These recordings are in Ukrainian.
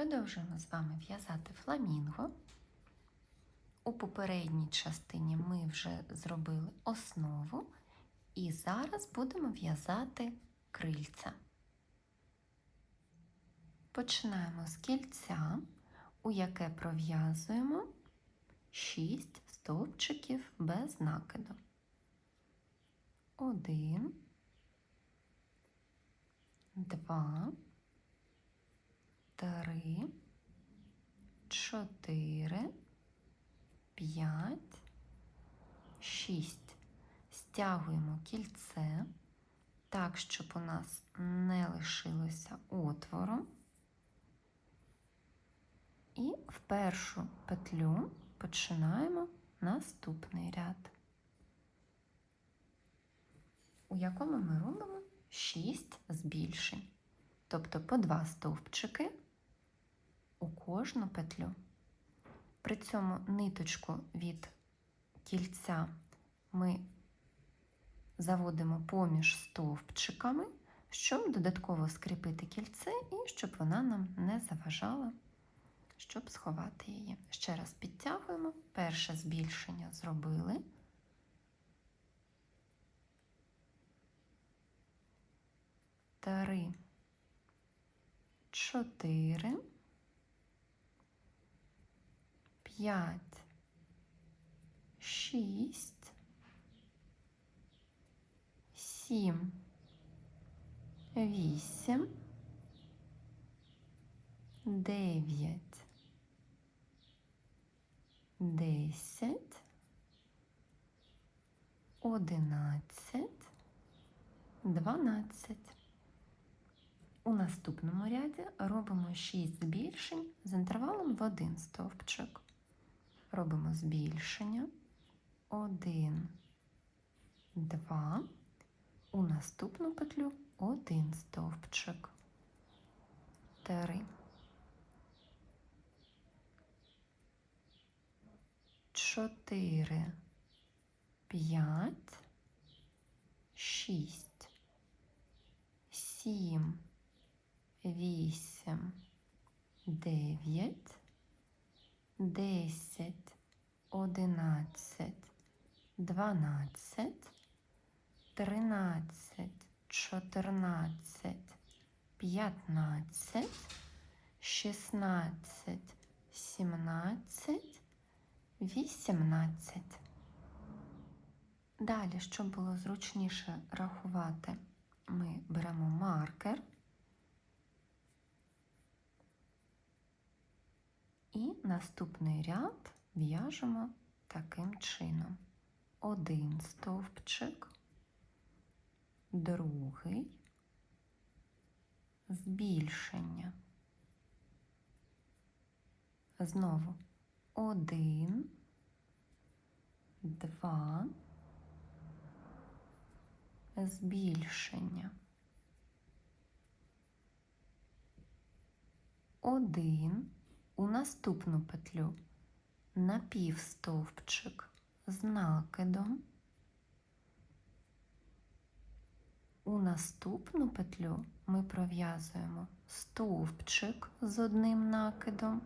Продовжуємо з вами в'язати фламінго. У попередній частині ми вже зробили основу, і зараз будемо в'язати крильця. Починаємо з кільця, у яке пров'язуємо 6 стовпчиків без накиду. Один, два, три, чотири, п'ять, шість. Стягуємо кільце так, щоб у нас не лишилося отвору. І в першу петлю починаємо наступний ряд, у якому ми робимо 6 збільшень, тобто по 2 стовпчики у кожну петлю. При цьому ниточку від кільця ми заводимо поміж стовпчиками, щоб додатково скріпити кільце і щоб вона нам не заважала, щоб сховати її. Ще раз підтягуємо. Перше збільшення зробили. Три, чотири, п'ять, шість, сім, вісім, дев'ять, десять, одинадцять, дванадцять. У наступному ряді робимо 6 збільшень з інтервалом в один стовпчик. Робимо збільшення. 1, 2, у наступну петлю 1 стовпчик, 3, 4, 5, 6, 7, вісім, дев'ять, десять, одинадцять, дванадцять, тринадцять, чотирнадцять, п'ятнадцять, шістнадцять, сімнадцять, вісімнадцять. Далі, щоб було зручніше рахувати, ми беремо маркер. І наступний ряд в'яжемо таким чином. Один стовпчик, другий, збільшення. Знову один, два, збільшення. Один у наступну петлю напівстовпчик з накидом, у наступну петлю ми пров'язуємо стовпчик з одним накидом,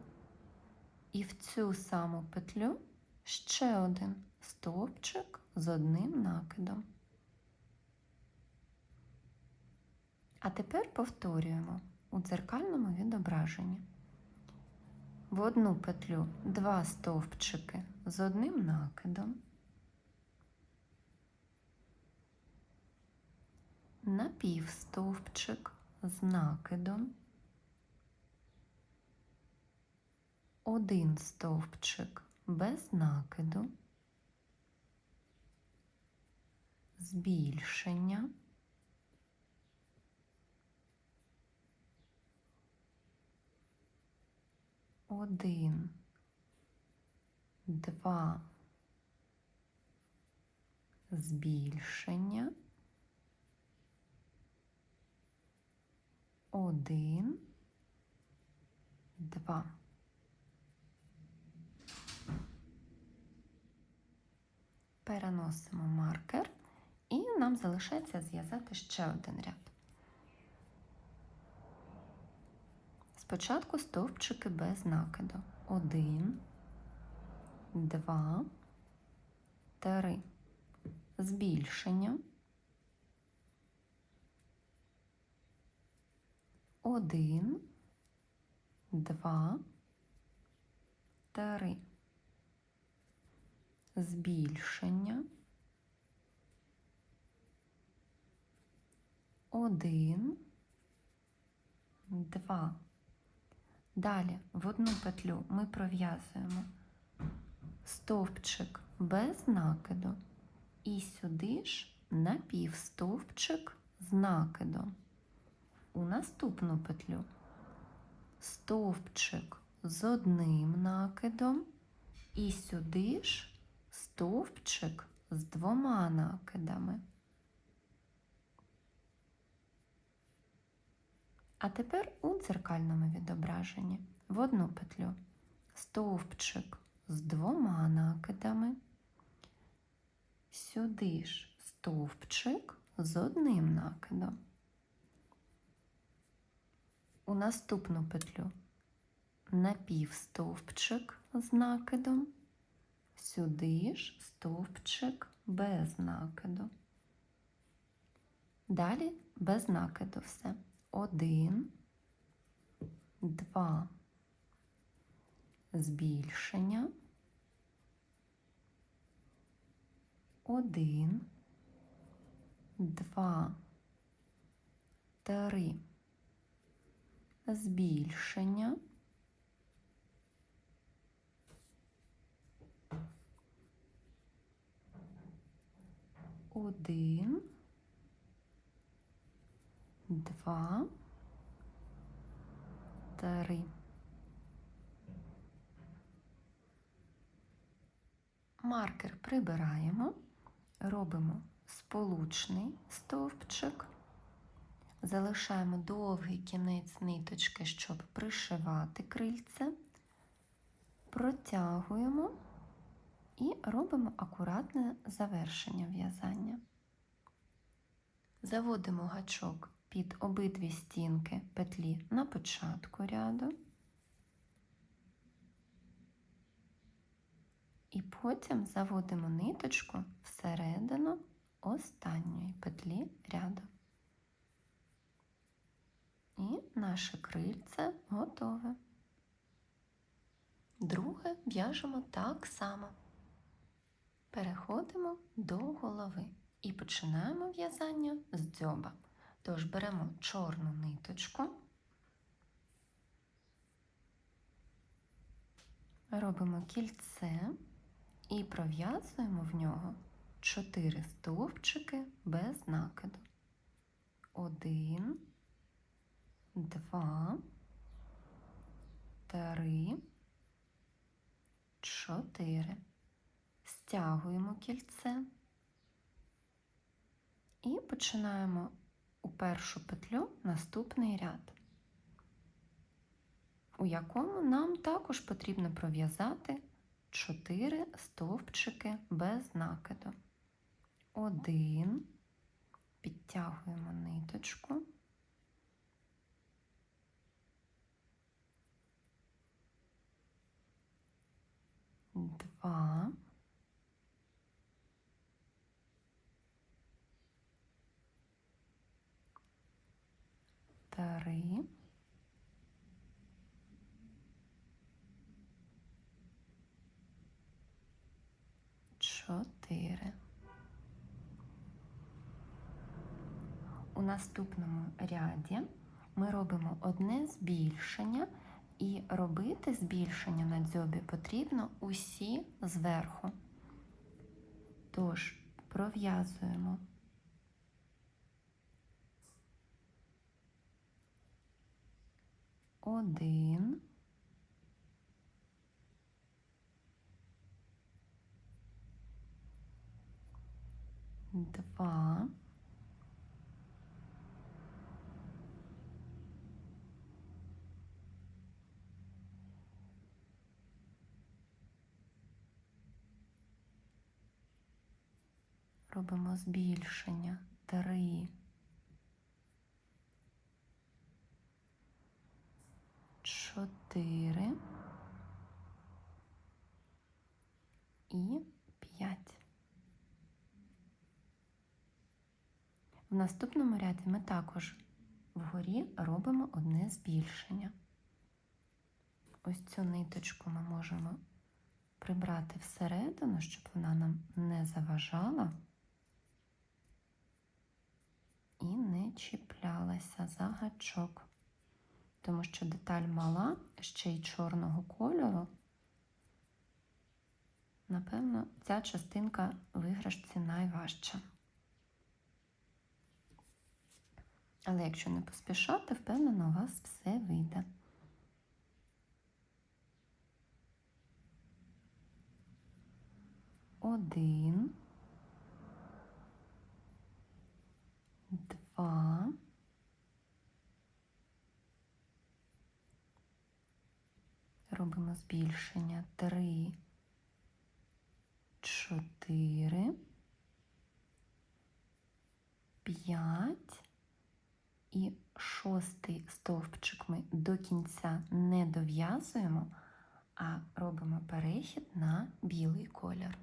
і в цю саму петлю ще один стовпчик з одним накидом. А тепер повторюємо у дзеркальному відображенні в одну петлю два стовпчики з одним накидом, напівстовпчик з накидом, один стовпчик без накиду, збільшення. Один, два, збільшення, один, два. Переносимо маркер і нам залишається зв'язати ще один ряд. Спочатку стовпчики без накиду. Один, два, три. Збільшення. Один, два, три. Збільшення. Один, два. Далі в одну петлю ми пров'язуємо стовпчик без накиду і сюди ж напівстовпчик з накидом. У наступну петлю стовпчик з одним накидом і сюди ж стовпчик з двома накидами. А тепер у дзеркальному відображенні в одну петлю стовпчик з двома накидами, сюди ж стовпчик з одним накидом. У наступну петлю напівстовпчик з накидом, сюди ж стовпчик без накиду. Далі без накиду все. Один, два, збільшення, один, два, три, збільшення, один, два, три. Маркер прибираємо, робимо сполучний стовпчик, залишаємо довгий кінець ниточки, щоб пришивати крильце, протягуємо і робимо акуратне завершення в'язання. Заводимо гачок під обидві стінки петлі на початку ряду. І потім заводимо ниточку всередину останньої петлі ряду. І наше крильце готове. Друге в'яжемо так само. Переходимо до голови і починаємо в'язання з дзьоба. Тож беремо чорну ниточку, робимо кільце і пров'язуємо в нього 4 стовпчики без накиду. Один, два, три, чотири. Стягуємо кільце і починаємо у першу петлю наступний ряд, у якому нам також потрібно пров'язати 4 стовпчики без накиду. Один, підтягуємо ниточку. Два. Три. Чотири. У наступному ряді ми робимо одне збільшення, і робити збільшення на дзьобі потрібно усі зверху. Тож пров'язуємо один. Два. Робимо збільшення три. Чотири і п'ять. В наступному ряді ми також вгорі робимо одне збільшення. Ось цю ниточку ми можемо прибрати всередину, щоб вона нам не заважала і не чіплялася за гачок. Тому що деталь мала, ще й чорного кольору. Напевно, ця частинка виграшці найважча. Але якщо не поспішати, впевнено, у вас все вийде. Один, два, робимо збільшення. Три, чотири, п'ять. І шостий стовпчик ми до кінця не дов'язуємо, а робимо перехід на білий колір.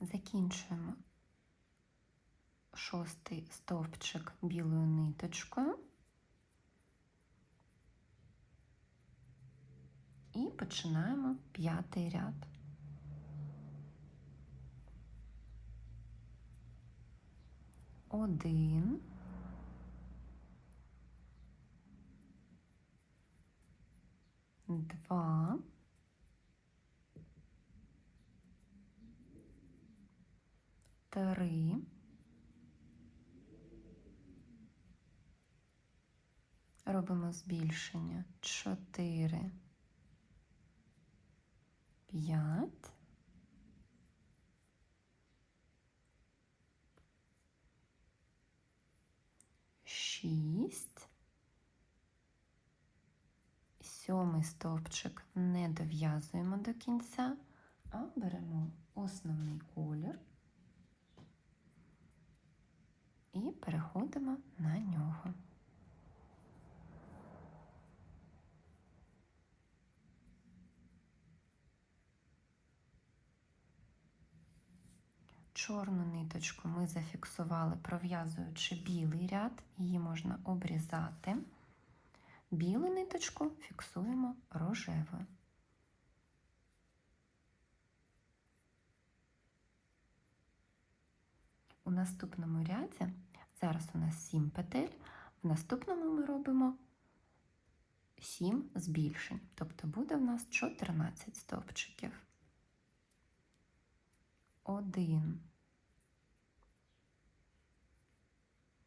Закінчуємо шостий стовпчик білою ниточкою і починаємо п'ятий ряд. Один. Два. Три. Робимо збільшення. Чотири. П'ять. Шість. Сьомий стовпчик не дов'язуємо до кінця, а беремо основний колір і переходимо на нього. Чорну ниточку ми зафіксували, пров'язуючи білий ряд, її можна обрізати. Білу ниточку фіксуємо рожевою. У наступному ряді, зараз у нас 7 петель, в наступному ми робимо 7 збільшень, тобто буде в нас 14 стовпчиків. 1,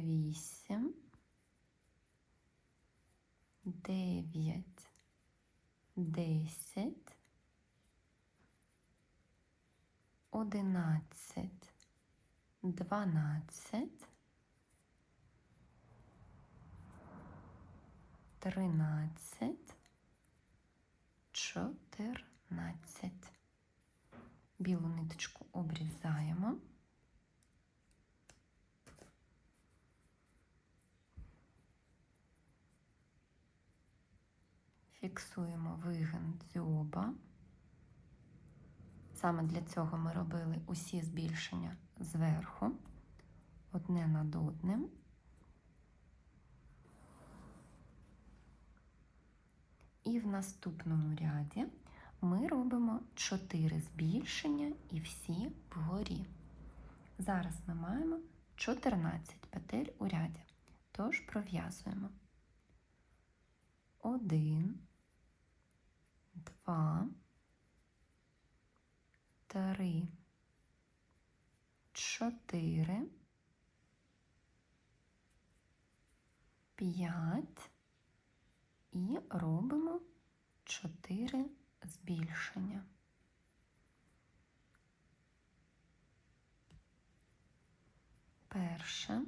вісім, дев'ять, десять. одинадцять, дванадцять, тринадцять, чотирнадцять. Білу ниточку обрізаємо. Фіксуємо вигин дзьоба. Саме для цього ми робили усі збільшення зверху, одне над одним. І в наступному ряді ми робимо 4 збільшення і всі вгорі. Зараз ми маємо 14 петель у ряді, тож пров'язуємо 1, 2, три, чотири, п'ять, і робимо 4 збільшення. Перше,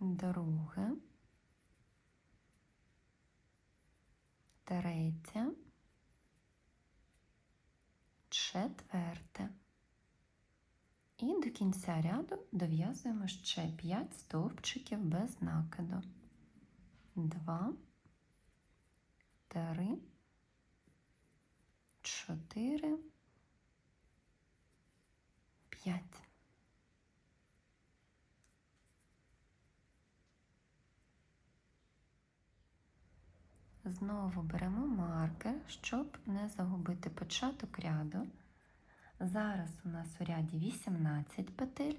друге, третє, четверте. І до кінця ряду дов'язуємо ще 5 стовпчиків без накиду. 2, 3, 4, 5. Знову беремо маркер, щоб не загубити початок ряду. Зараз у нас у ряді 18 петель,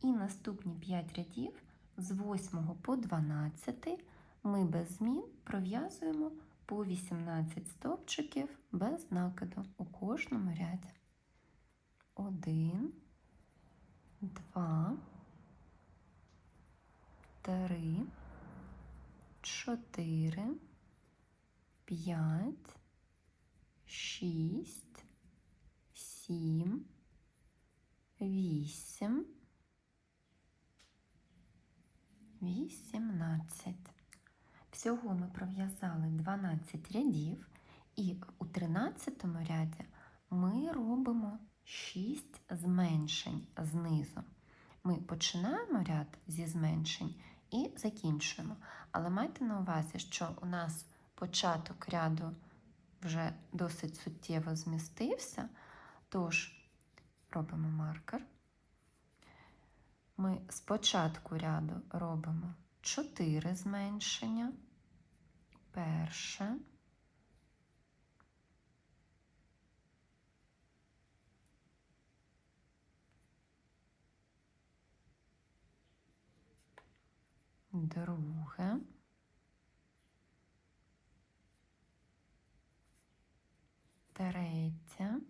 і наступні 5 рядів з 8 по 12 ми без змін пров'язуємо по 18 стовпчиків без накиду у кожному ряді. 1, 2, 3, 4, 5, 6, 7, 8, 18. Всього ми пров'язали 12 рядів, і у 13 ряді ми робимо 6 зменшень знизу. Ми починаємо ряд зі зменшень і закінчуємо. Але майте на увазі, що у нас початок ряду вже досить суттєво змістився, тож робимо маркер. Ми спочатку ряду робимо 4 зменшення. Перше. Друге. Третє.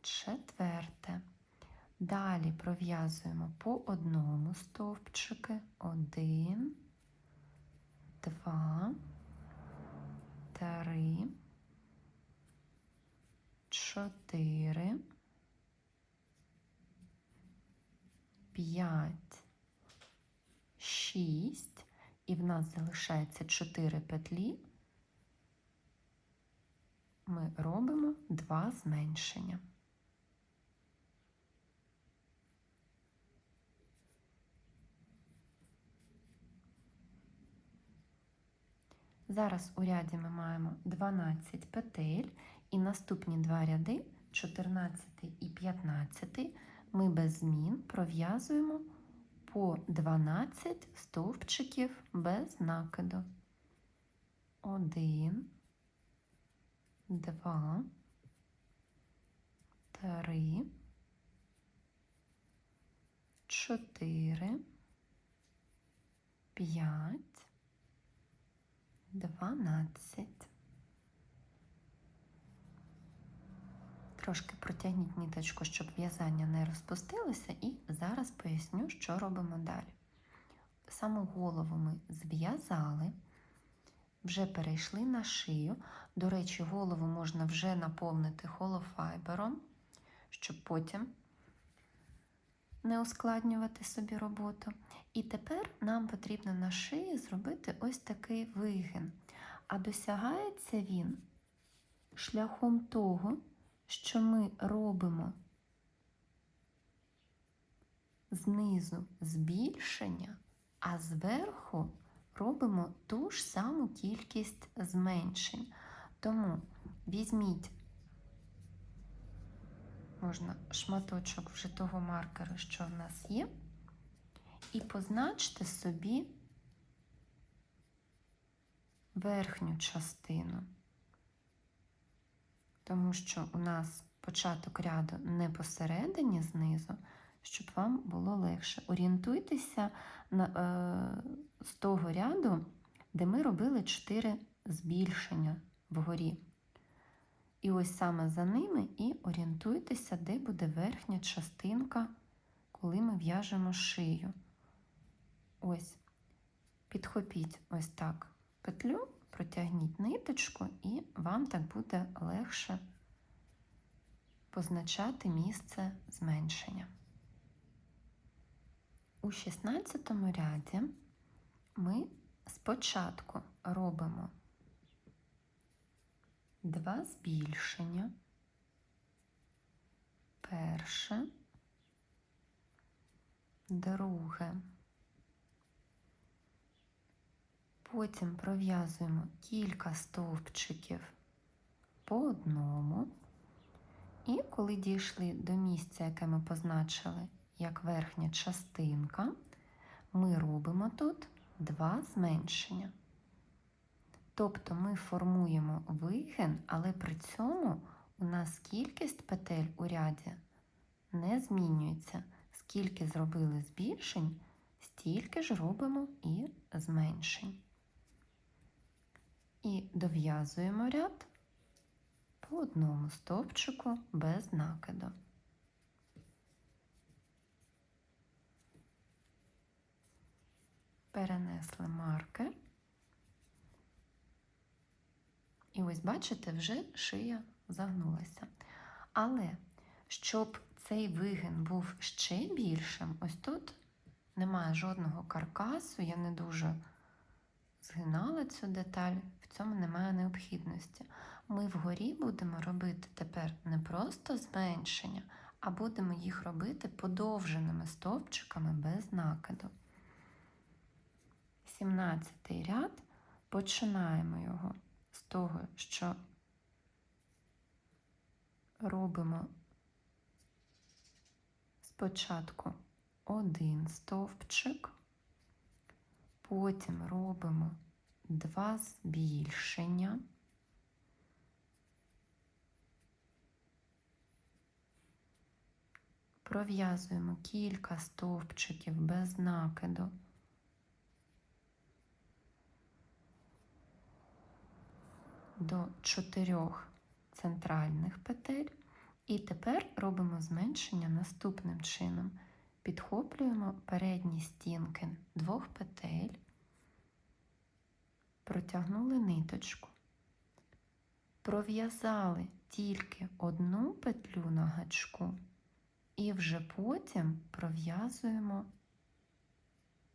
Четверте. Далі пров'язуємо по одному стовпчики. Один, два, три, чотири, п'ять, шість. І в нас залишається чотири петлі. Ми робимо два зменшення. Зараз у ряді ми маємо 12 петель, і наступні два ряди, 14 і 15, ми без змін пров'язуємо по 12 стовпчиків без накиду. 1, 2, 3, 4, 5, 12. Трошки протягніть ниточку, щоб в'язання не розпустилося, і зараз поясню, що робимо далі. Саму голову ми зв'язали, вже перейшли на шию. До речі, голову можна вже наповнити холофайбером, щоб потім не ускладнювати собі роботу. І тепер нам потрібно на шиї зробити ось такий вигин. А досягається він шляхом того, що ми робимо знизу збільшення, а зверху робимо ту ж саму кількість зменшень. Тому візьміть можна шматочок вже того маркера, що в нас є, і позначте собі верхню частину, тому що у нас початок ряду не посередині знизу, щоб вам було легше. Орієнтуйтеся на, е, з того ряду, де ми робили 4 збільшення вгорі. І ось саме за ними і орієнтуйтеся, де буде верхня частинка коли ми в'яжемо шию. Ось, підхопіть ось так петлю, протягніть ниточку, і вам так буде легше позначати місце зменшення. У 16 ряді ми спочатку робимо два збільшення. Перше, друге. Потім пров'язуємо кілька стовпчиків по одному. І коли дійшли до місця, яке ми позначили як верхня частинка, ми робимо тут два зменшення. Тобто ми формуємо вигин, але при цьому у нас кількість петель у ряді не змінюється. Скільки зробили збільшень, стільки ж робимо і зменшень. І дов'язуємо ряд по одному стовпчику без накиду. Перенесли маркер. І ось, бачите, вже шия загнулася. Але щоб цей вигин був ще більшим, ось тут немає жодного каркасу, я не дуже згинала цю деталь, в цьому немає необхідності. Ми вгорі будемо робити тепер не просто зменшення, а будемо їх робити подовженими стовпчиками без накиду. 17 ряд починаємо його з того, що робимо спочатку один стовпчик, потім робимо два збільшення. Пров'язуємо кілька стовпчиків без накиду. До чотирьох центральних петель. І тепер робимо зменшення наступним чином. Підхоплюємо передні стінки двох петель, протягнули ниточку, пров'язали тільки одну петлю на гачку, і вже потім пров'язуємо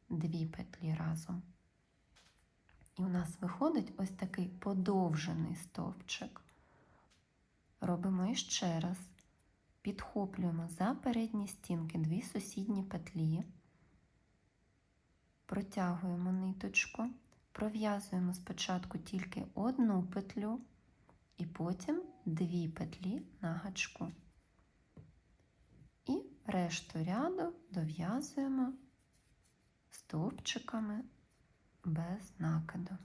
дві петлі разом. І у нас виходить ось такий подовжений стовпчик. Робимо іще раз. Підхоплюємо за передні стінки дві сусідні петлі, протягуємо ниточку, пров'язуємо спочатку тільки одну петлю і потім дві петлі на гачку. І решту ряду дов'язуємо стовпчиками без накиду.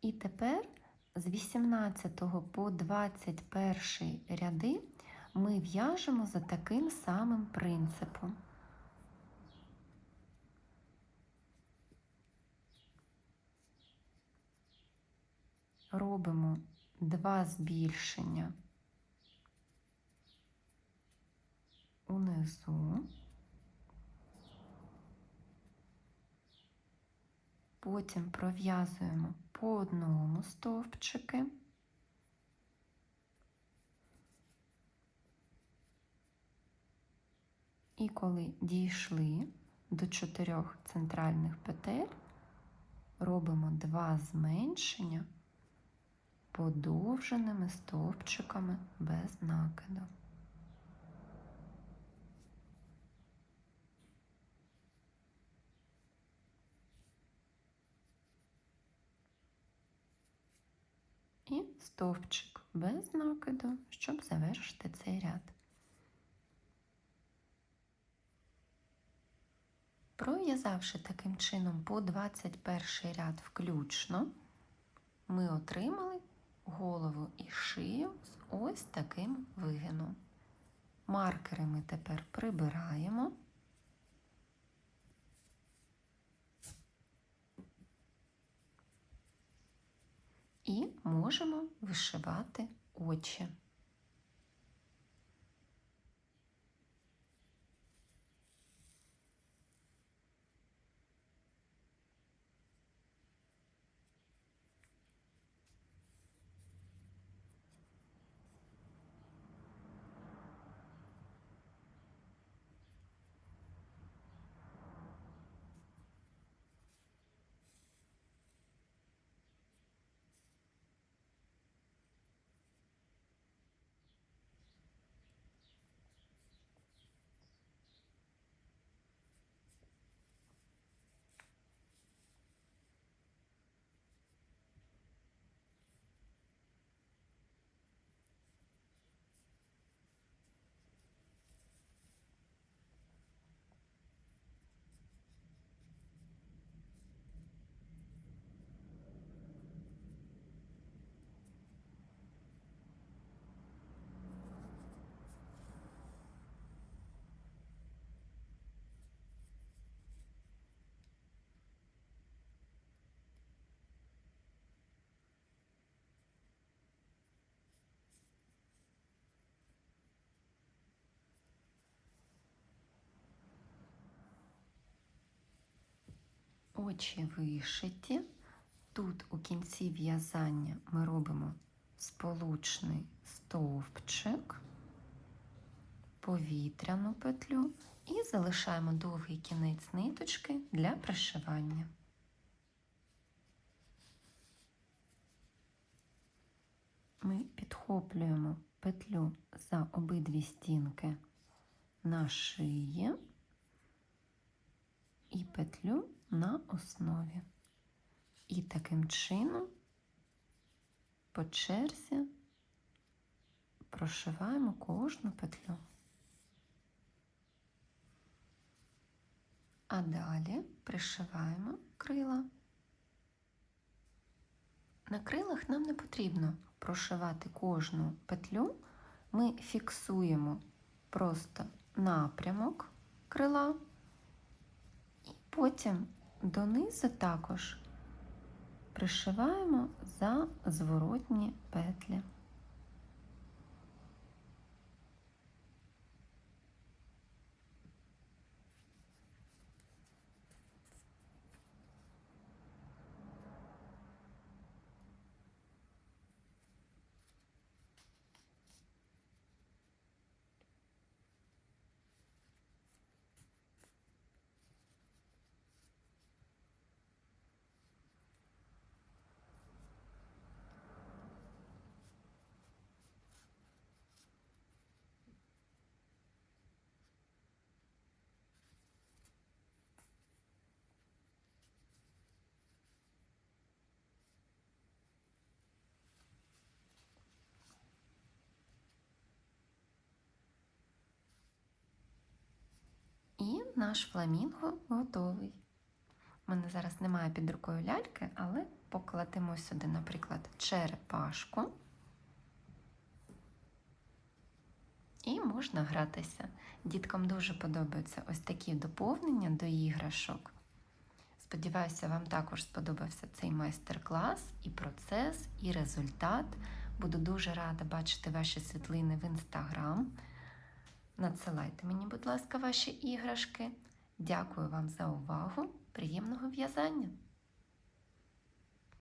І тепер з 18 по 21 ряди ми в'яжемо за таким самим принципом. Робимо два збільшення унизу. Потім пров'язуємо по одному стовпчики. І коли дійшли до чотирьох центральних петель, робимо два зменшення подовженими стовпчиками без накиду. і стовпчик без накиду, щоб завершити цей ряд. Пров'язавши таким чином по 21 ряд включно, ми отримали голову і шию з ось таким вигином. Маркери ми тепер прибираємо. І можемо вишивати очі. Очі вишиті. Тут у кінці в'язання ми робимо сполучний стовпчик, повітряну петлю і залишаємо довгий кінець ниточки для пришивання. Ми підхоплюємо петлю за обидві стінки на шиї і петлю на основі. І таким чином по черзі прошиваємо кожну петлю. А далі пришиваємо крила. На крилах нам не потрібно прошивати кожну петлю, ми фіксуємо просто напрямок крила. Потім донизу також пришиваємо за зворотні петлі. І наш фламінго готовий. У мене зараз немає під рукою ляльки, але покладемо сюди, наприклад, черепашку. І можна гратися. Діткам дуже подобаються ось такі доповнення до іграшок. Сподіваюся, вам також сподобався цей майстер-клас, і процес, і результат. Буду дуже рада бачити ваші світлини в інстаграм. Надсилайте мені, будь ласка, ваші іграшки. Дякую вам за увагу. Приємного в'язання!